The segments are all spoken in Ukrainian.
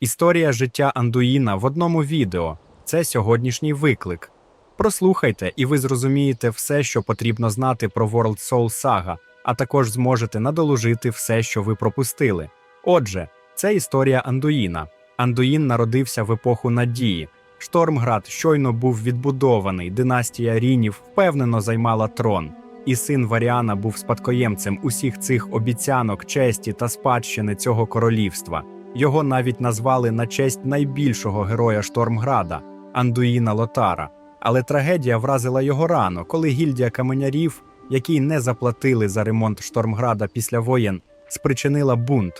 Історія життя Андуїна в одному відео це сьогоднішній виклик. Прослухайте, і ви зрозумієте все, що потрібно знати про World Soul Saga, а також зможете надолужити все, що ви пропустили. Отже, це історія Андуїна. Андуїн народився в епоху надії. Штормград щойно був відбудований, династія Рінів впевнено займала трон, і син Варіана був спадкоємцем усіх цих обіцянок, честі та спадщини цього королівства. Його навіть назвали на честь найбільшого героя Штормграда Андуїна Лотара. Але трагедія вразила його рано, коли гільдія каменярів, які не заплатили за ремонт Штормграда після воєн, спричинила бунт.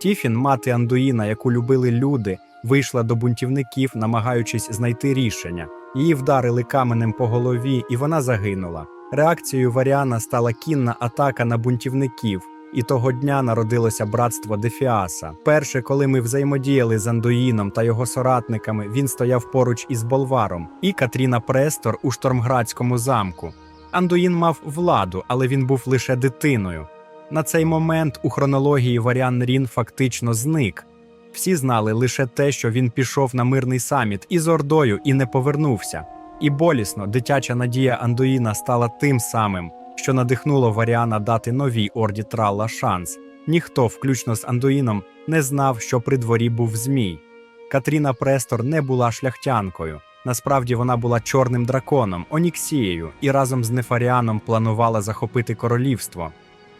Тіфін, мати Андуїна, яку любили люди, вийшла до бунтівників, намагаючись знайти рішення. Її вдарили каменем по голові, і вона загинула. Реакцією Варіана стала кінна атака на бунтівників, і того дня народилося братство Дефіаса. Перше, коли ми взаємодіяли з Андуїном та його соратниками, він стояв поруч із Болваром і Катріна Престор у Штормградському замку. Андуїн мав владу, але він був лише дитиною. На цей момент у хронології Варіан Рін фактично зник. Всі знали лише те, що він пішов на мирний саміт із Ордою і не повернувся. І болісно дитяча надія Андуїна стала тим самим, що надихнуло Варіана дати новій орді Тралла шанс. Ніхто, включно з Андуїном, не знав, що при дворі був Змій. Катріна Престор не була шляхтянкою. Насправді вона була чорним драконом, Оніксією, і разом з Нефаріаном планувала захопити королівство.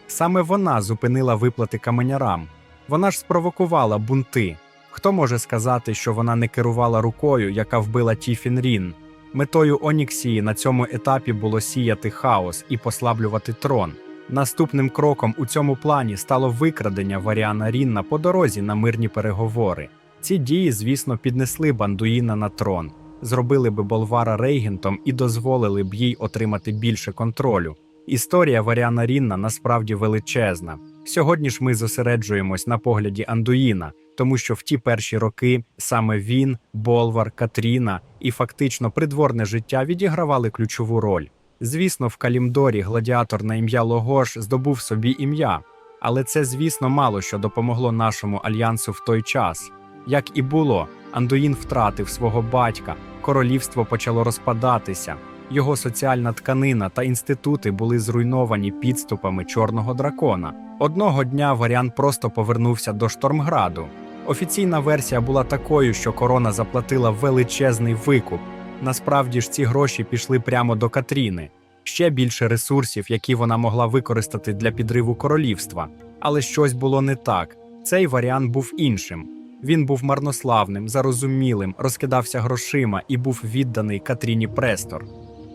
Саме вона зупинила виплати каменярам. Вона ж спровокувала бунти. Хто може сказати, що вона не керувала рукою, яка вбила Тіфін Рін? Метою Оніксії на цьому етапі було сіяти хаос і послаблювати трон. Наступним кроком у цьому плані стало викрадення Варіана Рінна по дорозі на мирні переговори. Ці дії, звісно, піднесли Бандуїна на трон, зробили би Болвара рейгентом і дозволили б їй отримати більше контролю. Історія Варіана Рінна насправді величезна. Сьогодні ж ми зосереджуємось на погляді Андуїна, тому що в ті перші роки саме він, Болвар, Катріна і фактично придворне життя відігравали ключову роль. Звісно, в Калімдорі гладіатор на ім'я Логош здобув собі ім'я, але це, звісно, мало що допомогло нашому альянсу в той час. Як і було, Андуїн втратив свого батька, королівство почало розпадатися. Його соціальна тканина та інститути були зруйновані підступами чорного дракона. Одного дня Варіан просто повернувся до Штормграду. Офіційна версія була такою, що корона заплатила величезний викуп. Насправді ж ці гроші пішли прямо до Катріни, ще більше ресурсів, які вона могла використати для підриву королівства. Але щось було не так. Цей варіант був іншим. Він був марнославним, зарозумілим, розкидався грошима і був відданий Катріні Престор.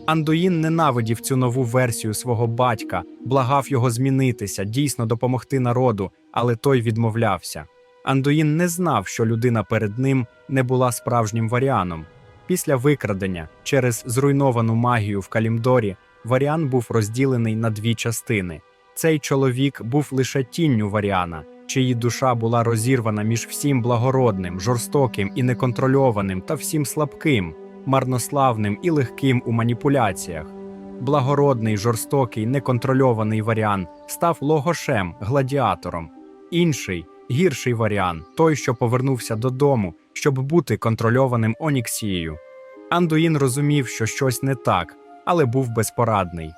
Андуїн ненавидів цю нову версію свого батька, благав його змінитися, дійсно допомогти народу, але той відмовлявся. Андуїн не знав, що людина перед ним не була справжнім варіаном. Після викрадення через зруйновану магію в Калімдорі варіан був розділений на дві частини. Цей чоловік був лише тінню варіана, чиї душа була розірвана між всім благородним, жорстоким і неконтрольованим та всім слабким, марнославним і легким у маніпуляціях. Благородний, жорстокий, неконтрольований варіан став логошем, гладіатором. Інший, гірший варіан, той, що повернувся додому, щоб бути контрольованим Оніксією. Андуїн розумів, що щось не так, але був безпорадний.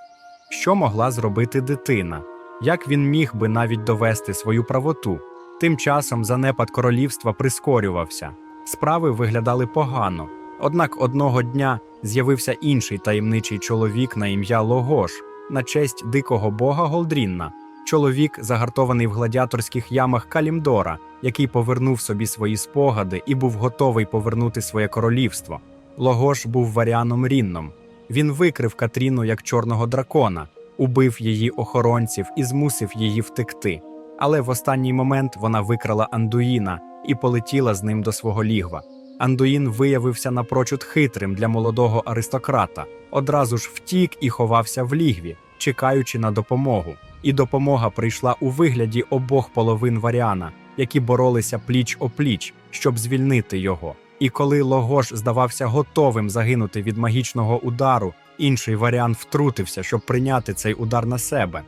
Що могла зробити дитина? Як він міг би навіть довести свою правоту? Тим часом занепад королівства прискорювався. Справи виглядали погано. Однак одного дня з'явився інший таємничий чоловік на ім'я Логош на честь дикого бога Голдрінна. Чоловік, загартований в гладіаторських ямах Калімдора, який повернув собі свої спогади і був готовий повернути своє королівство. Логош був варіаном Рінном. Він викрив Катріну як чорного дракона, убив її охоронців і змусив її втекти. Але в останній момент вона викрала Андуїна і полетіла з ним до свого лігва. Андуїн виявився напрочуд хитрим для молодого аристократа, одразу ж втік і ховався в лігві, чекаючи на допомогу. І допомога прийшла у вигляді обох половин варіана, які боролися пліч о пліч, щоб звільнити його. І коли Логош здавався готовим загинути від магічного удару, інший варіант втрутився, щоб прийняти цей удар на себе.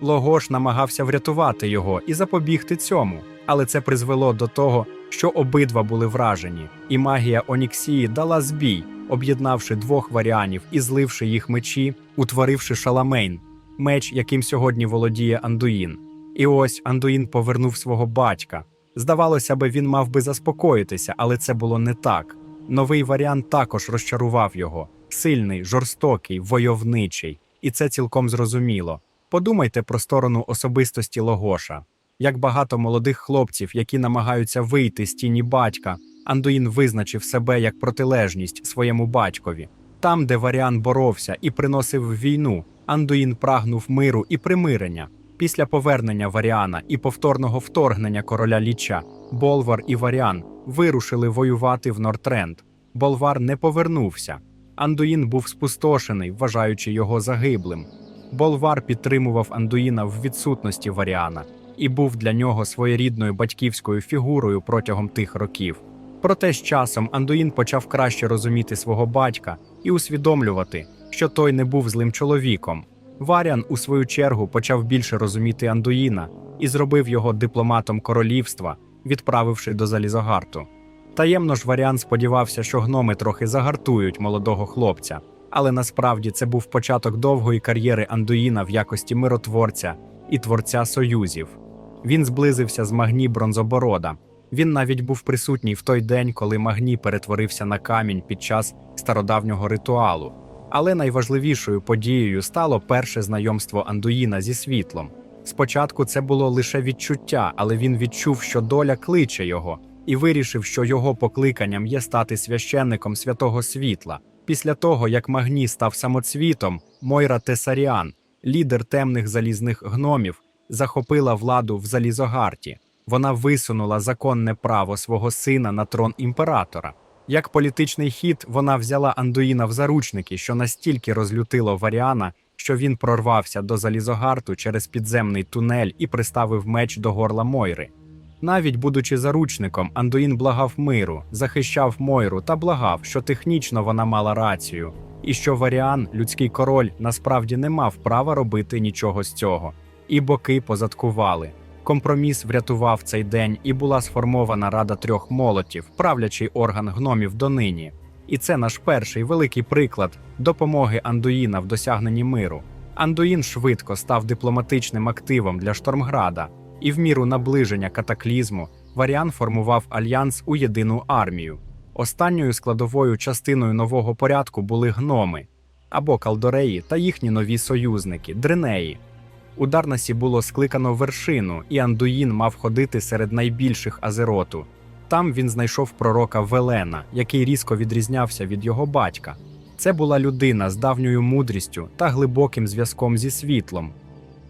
Логош намагався врятувати його і запобігти цьому, але це призвело до того, що обидва були вражені, і магія Оніксії дала збій, об'єднавши двох варіанів і зливши їх мечі, утворивши шаламейн, меч, яким сьогодні володіє Андуїн. І ось Андуїн повернув свого батька. Здавалося би, він мав би заспокоїтися, але це було не так. Новий варіант також розчарував його сильний, жорстокий, войовничий, і це цілком зрозуміло. Подумайте про сторону особистості Логоша. Як багато молодих хлопців, які намагаються вийти з тіні батька, Андуїн визначив себе як протилежність своєму батькові. Там, де Варіан боровся і приносив війну, Андуїн прагнув миру і примирення. Після повернення Варіана і повторного вторгнення короля Ліча, Болвар і Варіан вирушили воювати в Нортренд. Болвар не повернувся. Андуїн був спустошений, вважаючи його загиблим. Болвар підтримував Андуїна в відсутності Варіана і був для нього своєрідною батьківською фігурою протягом тих років. Проте з часом Андуїн почав краще розуміти свого батька і усвідомлювати, що той не був злим чоловіком. Варіан, у свою чергу, почав більше розуміти Андуїна і зробив його дипломатом королівства, відправивши до Залізогарту. Таємно ж Варіан сподівався, що гноми трохи загартують молодого хлопця, але насправді це був початок довгої кар'єри Андуїна в якості миротворця і творця союзів. Він зблизився з Магні Бронзоборода. Він навіть був присутній в той день, коли Магні перетворився на камінь під час стародавнього ритуалу. Але найважливішою подією стало перше знайомство Андуїна зі світлом. Спочатку це було лише відчуття, але він відчув, що доля кличе його, і вирішив, що його покликанням є стати священником святого світла. Після того, як Магні став самоцвітом, Мойра Тесаріан, лідер темних залізних гномів, захопила владу в Залізогарті. Вона висунула законне право свого сина на трон імператора. Як політичний хід, вона взяла Андуїна в заручники, що настільки розлютило Варіана, що він прорвався до Залізогарту через підземний тунель і приставив меч до горла Мойри. Навіть будучи заручником, Андуїн благав миру, захищав Мойру та благав, що технічно вона мала рацію, і що Варіан, людський король, насправді не мав права робити нічого з цього. І боки позадкували. Компроміс врятував цей день, і була сформована Рада трьох молотів, правлячий орган гномів донині. І це наш перший великий приклад допомоги Андуїна в досягненні миру. Андуїн швидко став дипломатичним активом для Штормграда, і в міру наближення катаклізму Варіан формував альянс у єдину армію. Останньою складовою частиною нового порядку були гноми або калдореї та їхні нові союзники дренеї. У Дарнасі було скликано вершину, і Андуїн мав ходити серед найбільших Азероту. Там він знайшов пророка Велена, який різко відрізнявся від його батька. Це була людина з давньою мудрістю та глибоким зв'язком зі світлом.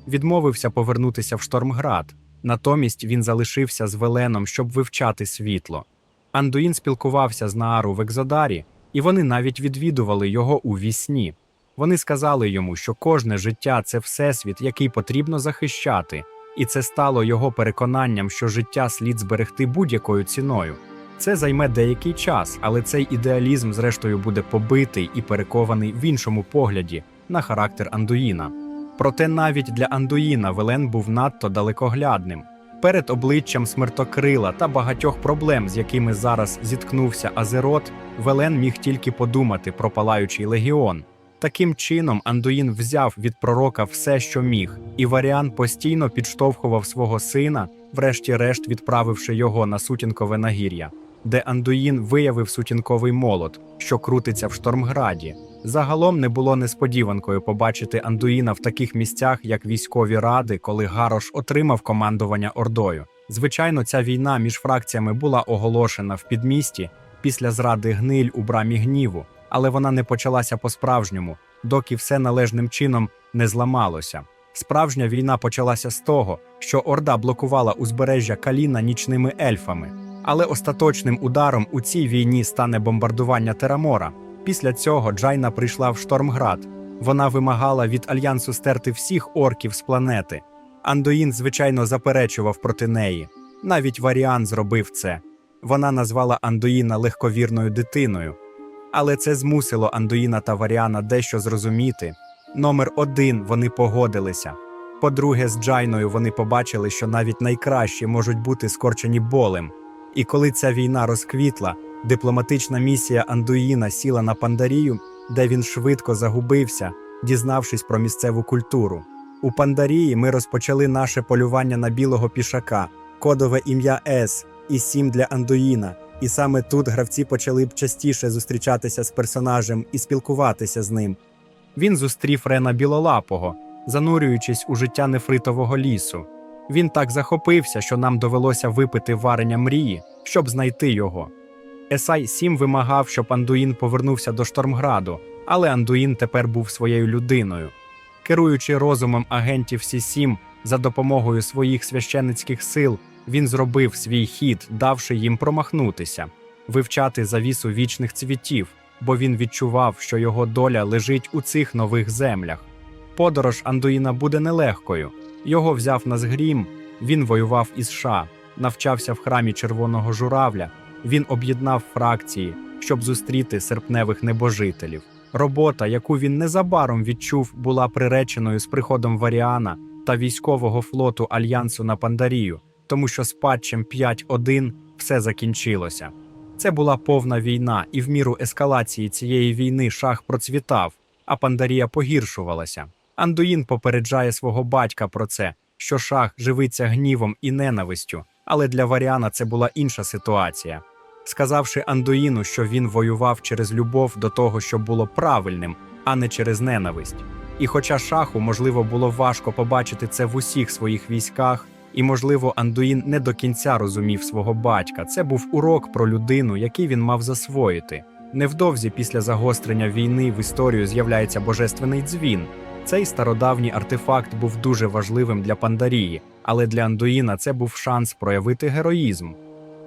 Відмовився повернутися в Штормград. Натомість він залишився з Веленом, щоб вивчати світло. Андуїн спілкувався з Наару в Екзодарі, і вони навіть відвідували його у вісні. Вони сказали йому, що кожне життя це всесвіт, який потрібно захищати, і це стало його переконанням, що життя слід зберегти будь-якою ціною. Це займе деякий час, але цей ідеалізм, зрештою, буде побитий і перекований в іншому погляді на характер Андуїна. Проте навіть для Андуїна Велен був надто далекоглядним. Перед обличчям смертокрила та багатьох проблем, з якими зараз зіткнувся Азерот, Велен міг тільки подумати про палаючий легіон. Таким чином, Андуїн взяв від пророка все, що міг, і Варіан постійно підштовхував свого сина, врешті-решт відправивши його на сутінкове нагір'я, де Андуїн виявив сутінковий молот, що крутиться в Штормграді. Загалом не було несподіванкою побачити Андуїна в таких місцях, як військові ради, коли Гарош отримав командування Ордою. Звичайно, ця війна між фракціями була оголошена в підмісті після зради гниль у брамі гніву але вона не почалася по-справжньому, доки все належним чином не зламалося. Справжня війна почалася з того, що Орда блокувала узбережжя Каліна нічними ельфами. Але остаточним ударом у цій війні стане бомбардування Терамора. Після цього Джайна прийшла в Штормград. Вона вимагала від альянсу стерти всіх орків з планети. Андуїн, звичайно, заперечував проти неї. Навіть Варіан зробив це. Вона назвала Андуїна легковірною дитиною. Але це змусило Андуїна та Варіана дещо зрозуміти. Номер один вони погодилися. По-друге, з Джайною вони побачили, що навіть найкращі можуть бути скорчені болем. І коли ця війна розквітла, дипломатична місія Андуїна сіла на Пандарію, де він швидко загубився, дізнавшись про місцеву культуру. У Пандарії ми розпочали наше полювання на білого пішака, кодове ім'я С і сім для Андуїна. І саме тут гравці почали б частіше зустрічатися з персонажем і спілкуватися з ним. Він зустрів Рена Білолапого, занурюючись у життя нефритового лісу. Він так захопився, що нам довелося випити варення мрії, щоб знайти його. Есай Сім вимагав, щоб Андуїн повернувся до Штормграду, але Андуїн тепер був своєю людиною. Керуючи розумом агентів Сі-7 за допомогою своїх священицьких сил, він зробив свій хід, давши їм промахнутися, вивчати завісу вічних цвітів, бо він відчував, що його доля лежить у цих нових землях. Подорож Андуїна буде нелегкою. Його взяв на згрім, він воював із США, навчався в храмі Червоного журавля. Він об'єднав фракції, щоб зустріти серпневих небожителів. Робота, яку він незабаром відчув, була приреченою з приходом Варіана та військового флоту Альянсу на Пандарію, тому що з патчем 5.1 все закінчилося. Це була повна війна, і в міру ескалації цієї війни шах процвітав, а Пандарія погіршувалася. Андуїн попереджає свого батька про це, що шах живиться гнівом і ненавистю, але для Варіана це була інша ситуація. Сказавши Андуїну, що він воював через любов до того, що було правильним, а не через ненависть. І хоча шаху, можливо, було важко побачити це в усіх своїх військах, і, можливо, Андуїн не до кінця розумів свого батька. Це був урок про людину, який він мав засвоїти. Невдовзі після загострення війни в історію з'являється божественний дзвін. Цей стародавній артефакт був дуже важливим для Пандарії, але для Андуїна це був шанс проявити героїзм.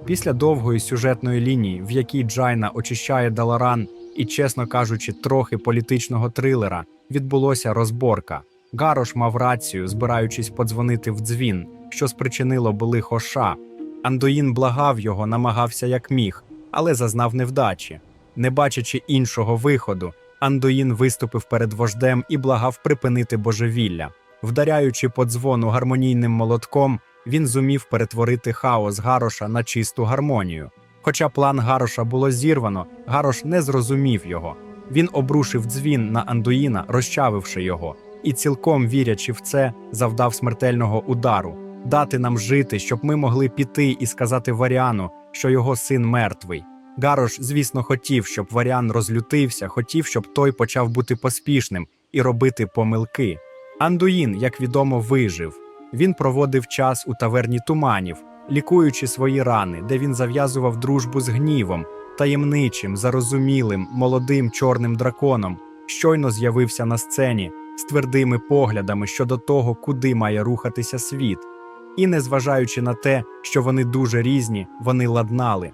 Після довгої сюжетної лінії, в якій Джайна очищає Даларан і, чесно кажучи, трохи політичного трилера, відбулося розборка. Гарош мав рацію, збираючись подзвонити в дзвін, що спричинило би лихо Ша. Андуїн благав його, намагався як міг, але зазнав невдачі. Не бачачи іншого виходу, Андуїн виступив перед вождем і благав припинити божевілля. Вдаряючи по дзвону гармонійним молотком, він зумів перетворити хаос Гароша на чисту гармонію. Хоча план Гароша було зірвано, Гарош не зрозумів його. Він обрушив дзвін на Андуїна, розчавивши його, і, цілком вірячи в це, завдав смертельного удару дати нам жити, щоб ми могли піти і сказати Варіану, що його син мертвий. Гарош, звісно, хотів, щоб Варіан розлютився, хотів, щоб той почав бути поспішним і робити помилки. Андуїн, як відомо, вижив. Він проводив час у таверні туманів, лікуючи свої рани, де він зав'язував дружбу з гнівом, таємничим, зарозумілим, молодим чорним драконом, щойно з'явився на сцені з твердими поглядами щодо того, куди має рухатися світ. І, незважаючи на те, що вони дуже різні, вони ладнали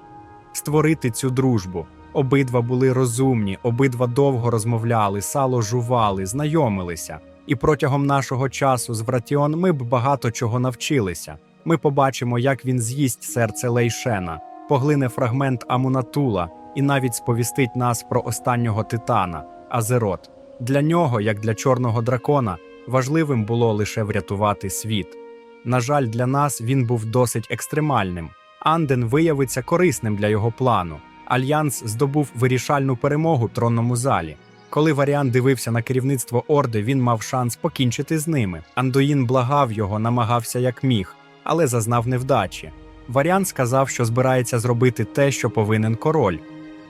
створити цю дружбу. Обидва були розумні, обидва довго розмовляли, сало жували, знайомилися. І протягом нашого часу з Вратіон ми б багато чого навчилися. Ми побачимо, як він з'їсть серце Лейшена, поглине фрагмент Амунатула і навіть сповістить нас про останнього титана Азерот. Для нього, як для чорного дракона, важливим було лише врятувати світ. На жаль, для нас він був досить екстремальним. Анден виявиться корисним для його плану. Альянс здобув вирішальну перемогу тронному залі. Коли Варіан дивився на керівництво Орди, він мав шанс покінчити з ними. Андуїн благав його, намагався як міг, але зазнав невдачі. Варіан сказав, що збирається зробити те, що повинен король.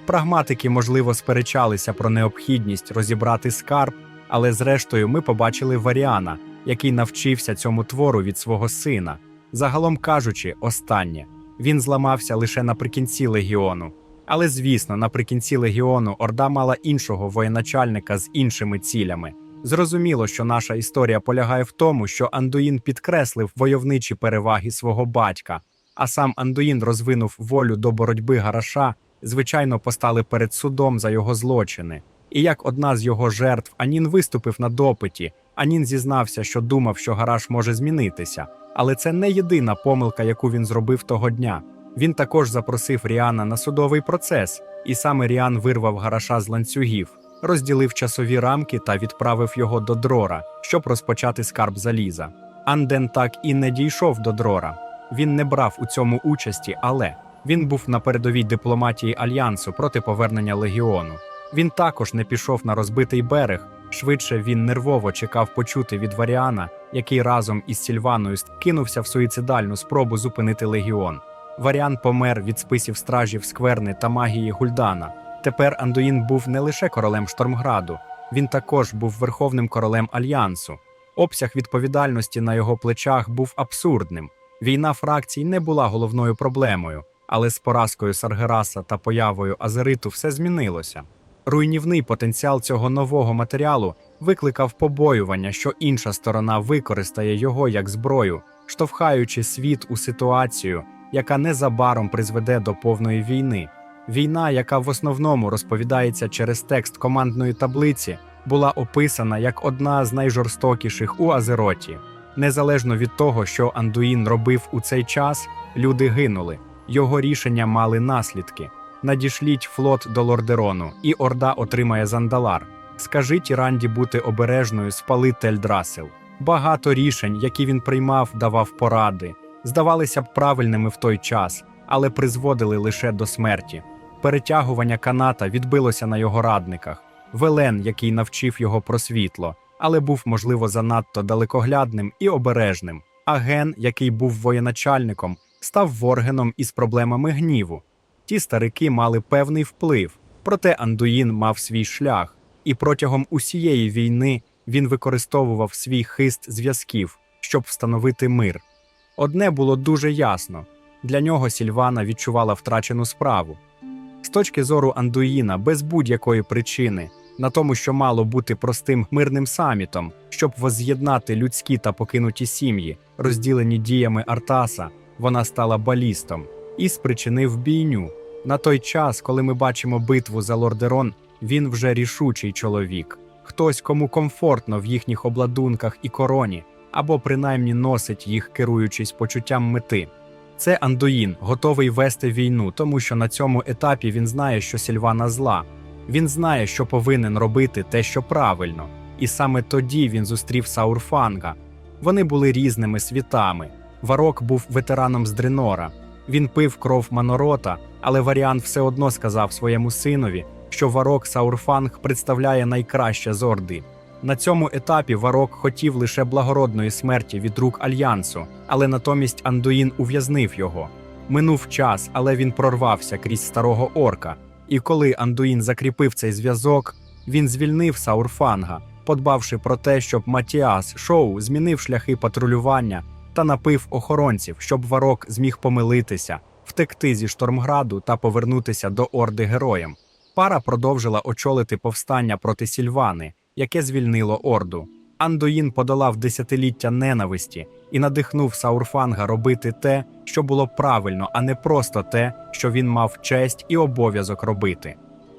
Прагматики, можливо, сперечалися про необхідність розібрати скарб, але зрештою ми побачили Варіана, який навчився цьому твору від свого сина. Загалом кажучи, останнє він зламався лише наприкінці легіону. Але звісно, наприкінці легіону Орда мала іншого воєначальника з іншими цілями. Зрозуміло, що наша історія полягає в тому, що Андуїн підкреслив войовничі переваги свого батька, а сам Андуїн розвинув волю до боротьби Гараша, звичайно, постали перед судом за його злочини. І як одна з його жертв, Анін виступив на допиті. Анін зізнався, що думав, що Гараш може змінитися, але це не єдина помилка, яку він зробив того дня. Він також запросив Ріана на судовий процес, і саме Ріан вирвав Гараша з ланцюгів, розділив часові рамки та відправив його до дрора, щоб розпочати скарб заліза. Анден так і не дійшов до дрора. Він не брав у цьому участі, але Він був на передовій дипломатії альянсу проти повернення легіону. Він також не пішов на розбитий берег. Швидше він нервово чекав почути від Варіана, який разом із Сільваною кинувся в суїцидальну спробу зупинити легіон. Варіан помер від списів стражів Скверни та магії Гульдана. Тепер Андуїн був не лише королем Штормграду, він також був верховним королем альянсу. Обсяг відповідальності на його плечах був абсурдним. Війна фракцій не була головною проблемою, але з поразкою Саргераса та появою Азериту все змінилося. Руйнівний потенціал цього нового матеріалу викликав побоювання, що інша сторона використає його як зброю, штовхаючи світ у ситуацію, яка незабаром призведе до повної війни. Війна, яка в основному розповідається через текст командної таблиці, була описана як одна з найжорстокіших у Азероті. Незалежно від того, що Андуїн робив у цей час, люди гинули. Його рішення мали наслідки. Надішліть флот до Лордерону, і Орда отримає Зандалар. Скажіть Іранді бути обережною, спали Тельдрасел. Багато рішень, які він приймав, давав поради, здавалися б правильними в той час, але призводили лише до смерті. Перетягування каната відбилося на його радниках. Велен, який навчив його про світло, але був, можливо, занадто далекоглядним і обережним. А Ген, який був воєначальником, став воргеном із проблемами гніву. Ті старики мали певний вплив, проте Андуїн мав свій шлях, і протягом усієї війни він використовував свій хист зв'язків, щоб встановити мир. Одне було дуже ясно для нього Сільвана відчувала втрачену справу. З точки зору Андуїна, без будь-якої причини, на тому, що мало бути простим мирним самітом, щоб воз'єднати людські та покинуті сім'ї, розділені діями Артаса, вона стала балістом і спричинив бійню. На той час, коли ми бачимо битву за Лордерон, він вже рішучий чоловік, хтось, кому комфортно в їхніх обладунках і короні, або принаймні носить їх, керуючись почуттям мети. Це Андуїн, готовий вести війну, тому що на цьому етапі він знає, що Сільвана зла. Він знає, що повинен робити те, що правильно, і саме тоді він зустрів Саурфанга. Вони були різними світами. Варок був ветераном з Дренора. Він пив кров Манорота, але Варіан все одно сказав своєму синові, що Варок Саурфанг представляє найкраще з Орди. На цьому етапі Варок хотів лише благородної смерті від рук альянсу, але натомість Андуїн ув'язнив його. Минув час, але він прорвався крізь старого орка. І коли Андуїн закріпив цей зв'язок, він звільнив Саурфанга, подбавши про те, щоб Матіас Шоу змінив шляхи патрулювання та напив охоронців, щоб Варок зміг помилитися, втекти зі Штормграду та повернутися до Орди героєм. Пара продовжила очолити повстання проти Сільвани, яке звільнило Орду. Андуїн подолав десятиліття ненависті і надихнув Саурфанга робити те, що було правильно, а не просто те, що він мав честь і обов'язок робити.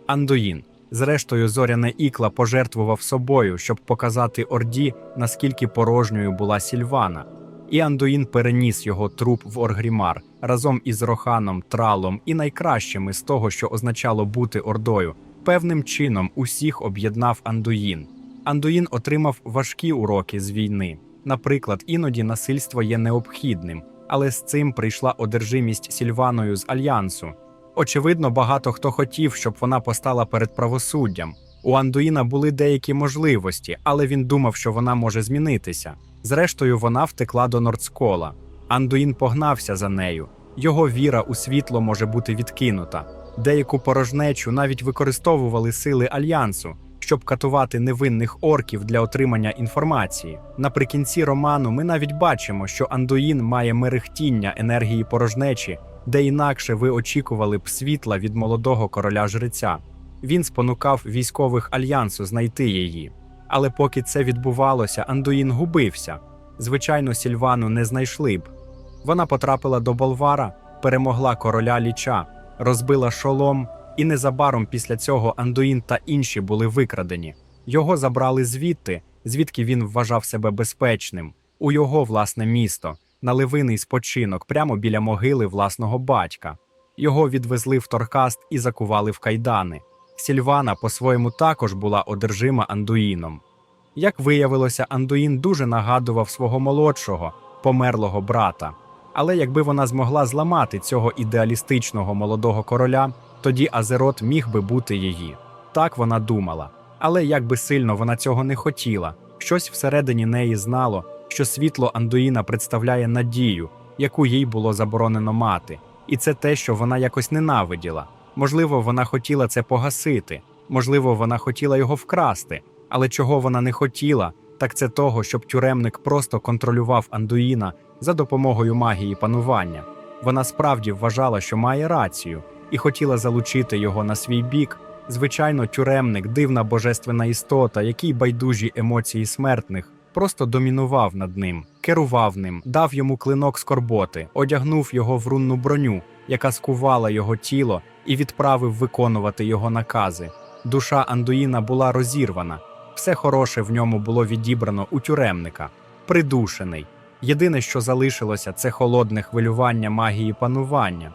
Андуїн, зрештою, зоряне ікла пожертвував собою, щоб показати Орді, наскільки порожньою була Сільвана. І Андуїн переніс його труп в Оргрімар разом із Роханом, Тралом і найкращими з того, що означало бути Ордою. Певним чином усіх об'єднав Андуїн. Андуїн отримав важкі уроки з війни. Наприклад, іноді насильство є необхідним, але з цим прийшла одержимість Сільваною з альянсу. Очевидно, багато хто хотів, щоб вона постала перед правосуддям. У Андуїна були деякі можливості, але він думав, що вона може змінитися. Зрештою, вона втекла до Нордскола. Андуїн погнався за нею. Його віра у світло може бути відкинута. Деяку порожнечу навіть використовували сили альянсу, щоб катувати невинних орків для отримання інформації. Наприкінці роману ми навіть бачимо, що Андуїн має мерехтіння енергії порожнечі, де інакше ви очікували б світла від молодого короля жреця. Він спонукав військових альянсу знайти її. Але поки це відбувалося, Андуїн губився. Звичайно, Сільвану не знайшли б. Вона потрапила до Болвара, перемогла короля ліча, розбила шолом, і незабаром після цього Андуїн та інші були викрадені. Його забрали звідти, звідки він вважав себе безпечним, у його власне місто, на ливийний спочинок прямо біля могили власного батька. Його відвезли в Торкаст і закували в кайдани. Сільвана по-своєму також була одержима Андуїном. Як виявилося, Андуїн дуже нагадував свого молодшого, померлого брата. Але якби вона змогла зламати цього ідеалістичного молодого короля, тоді Азерот міг би бути її. Так вона думала. Але як би сильно вона цього не хотіла, щось всередині неї знало, що світло Андуїна представляє надію, яку їй було заборонено мати, і це те, що вона якось ненавиділа. Можливо, вона хотіла це погасити, можливо, вона хотіла його вкрасти, але чого вона не хотіла, так це того, щоб тюремник просто контролював Андуїна за допомогою магії панування. Вона справді вважала, що має рацію, і хотіла залучити його на свій бік. Звичайно, тюремник, дивна божественна істота, який байдужі емоції смертних, просто домінував над ним, керував ним, дав йому клинок скорботи, одягнув його в рунну броню, яка скувала його тіло, і відправив виконувати його накази. Душа Андуїна була розірвана, все хороше в ньому було відібрано у тюремника, придушений. Єдине, що залишилося, це холодне хвилювання магії панування.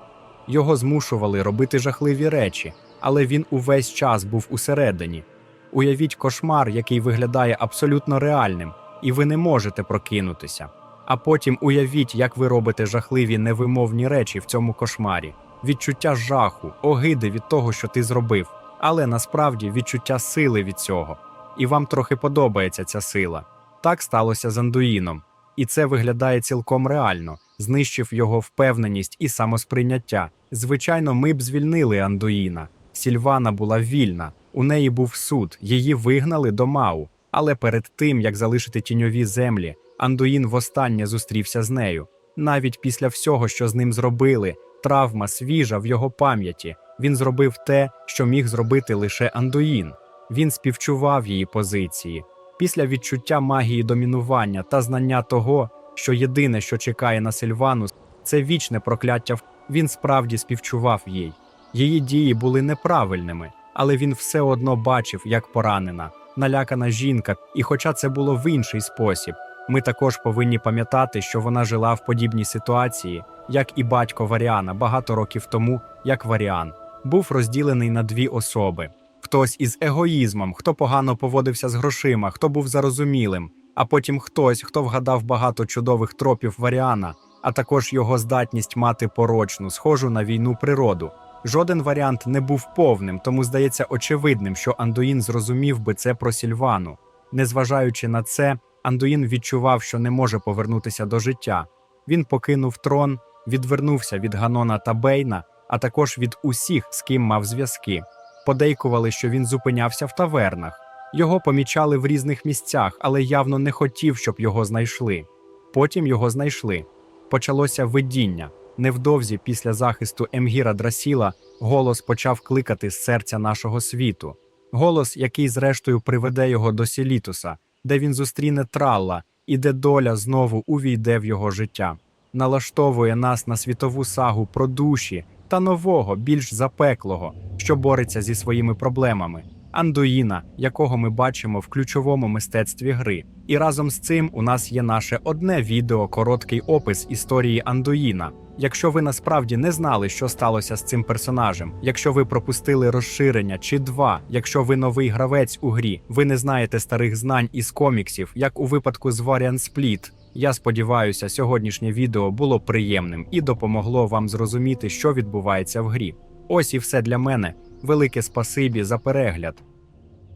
Його змушували робити жахливі речі, але він увесь час був усередині. Уявіть кошмар, який виглядає абсолютно реальним, і ви не можете прокинутися. А потім уявіть, як ви робите жахливі невимовні речі в цьому кошмарі, відчуття жаху, огиди від того, що ти зробив, але насправді відчуття сили від цього. І вам трохи подобається ця сила. Так сталося з Андуїном, і це виглядає цілком реально, знищив його впевненість і самосприйняття. Звичайно, ми б звільнили Андуїна. Сільвана була вільна, у неї був суд, її вигнали до Мау. Але перед тим, як залишити тіньові землі, Андуїн востаннє зустрівся з нею. Навіть після всього, що з ним зробили, травма свіжа в його пам'яті. Він зробив те, що міг зробити лише Андуїн. Він співчував її позиції. Після відчуття магії домінування та знання того, що єдине, що чекає на Сильвану, це вічне прокляття. Він справді співчував їй. Її дії були неправильними, але він все одно бачив, як поранена, налякана жінка, і хоча це було в інший спосіб, ми також повинні пам'ятати, що вона жила в подібній ситуації, як і батько Варіана багато років тому, як Варіан, був розділений на дві особи: хтось із егоїзмом, хто погано поводився з грошима, хто був зарозумілим, а потім хтось, хто вгадав багато чудових тропів Варіана, а також його здатність мати порочну, схожу на війну природу. Жоден варіант не був повним, тому здається очевидним, що Андуїн зрозумів би це про Сільвану. Незважаючи на це, Андуїн відчував, що не може повернутися до життя. Він покинув трон, відвернувся від Ганона та Бейна, а також від усіх, з ким мав зв'язки. Подейкували, що він зупинявся в тавернах. Його помічали в різних місцях, але явно не хотів, щоб його знайшли. Потім його знайшли. Почалося видіння. Невдовзі після захисту Емгіра Драсіла голос почав кликати з серця нашого світу. Голос, який зрештою приведе його до Сілітуса, де він зустріне тралла і де доля знову увійде в його життя, налаштовує нас на світову сагу про душі та нового, більш запеклого, що бореться зі своїми проблемами. Андуїна, якого ми бачимо в ключовому мистецтві гри. І разом з цим у нас є наше одне відео, короткий опис історії Андуїна. Якщо ви насправді не знали, що сталося з цим персонажем, якщо ви пропустили розширення чи два, якщо ви новий гравець у грі, ви не знаєте старих знань із коміксів, як у випадку з Variant Split, я сподіваюся, сьогоднішнє відео було приємним і допомогло вам зрозуміти, що відбувається в грі. Ось і все для мене. Велике спасибі за перегляд.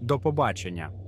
До побачення!